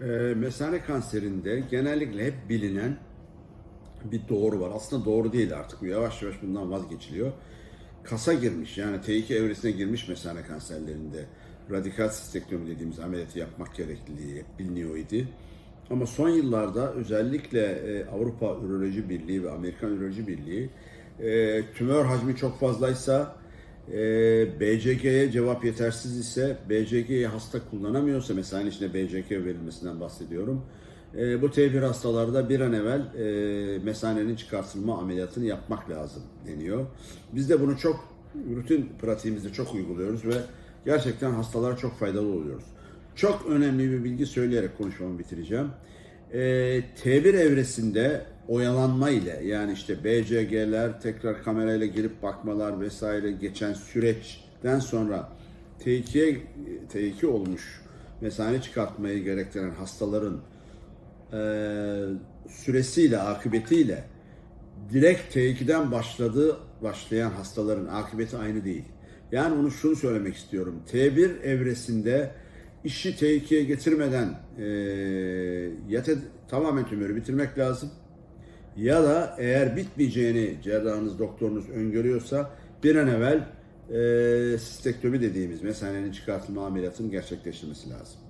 Ee, mesane kanserinde genellikle hep bilinen bir doğru var. Aslında doğru değil artık yavaş yavaş bundan vazgeçiliyor. Kasa girmiş yani T2 evresine girmiş mesane kanserlerinde radikal sistektomi dediğimiz ameliyatı yapmak gerekliliği biliniyor idi. Ama son yıllarda özellikle e, Avrupa Üroloji Birliği ve Amerikan Üroloji Birliği e, tümör hacmi çok fazlaysa e, BCG'ye cevap yetersiz ise BCG'yi hasta kullanamıyorsa mesela içinde BCG verilmesinden bahsediyorum. E, bu T1 hastalarda bir an evvel e, mesanenin çıkartılma ameliyatını yapmak lazım deniyor. Biz de bunu çok rutin pratiğimizde çok uyguluyoruz ve gerçekten hastalara çok faydalı oluyoruz. Çok önemli bir bilgi söyleyerek konuşmamı bitireceğim. E, T1 evresinde oyalanma ile yani işte BCG'ler tekrar kamerayla girip bakmalar vesaire geçen süreçten sonra T2'ye T2 olmuş mesane çıkartmayı gerektiren hastaların e, süresiyle, akıbetiyle direkt T2'den başladığı başlayan hastaların akıbeti aynı değil. Yani onu şunu söylemek istiyorum. T1 evresinde işi T2'ye getirmeden e, ya te- tamamen tümörü bitirmek lazım ya da eğer bitmeyeceğini cerrahınız, doktorunuz öngörüyorsa bir an evvel e, sistektomi dediğimiz mesanenin çıkartılma ameliyatının gerçekleştirmesi lazım.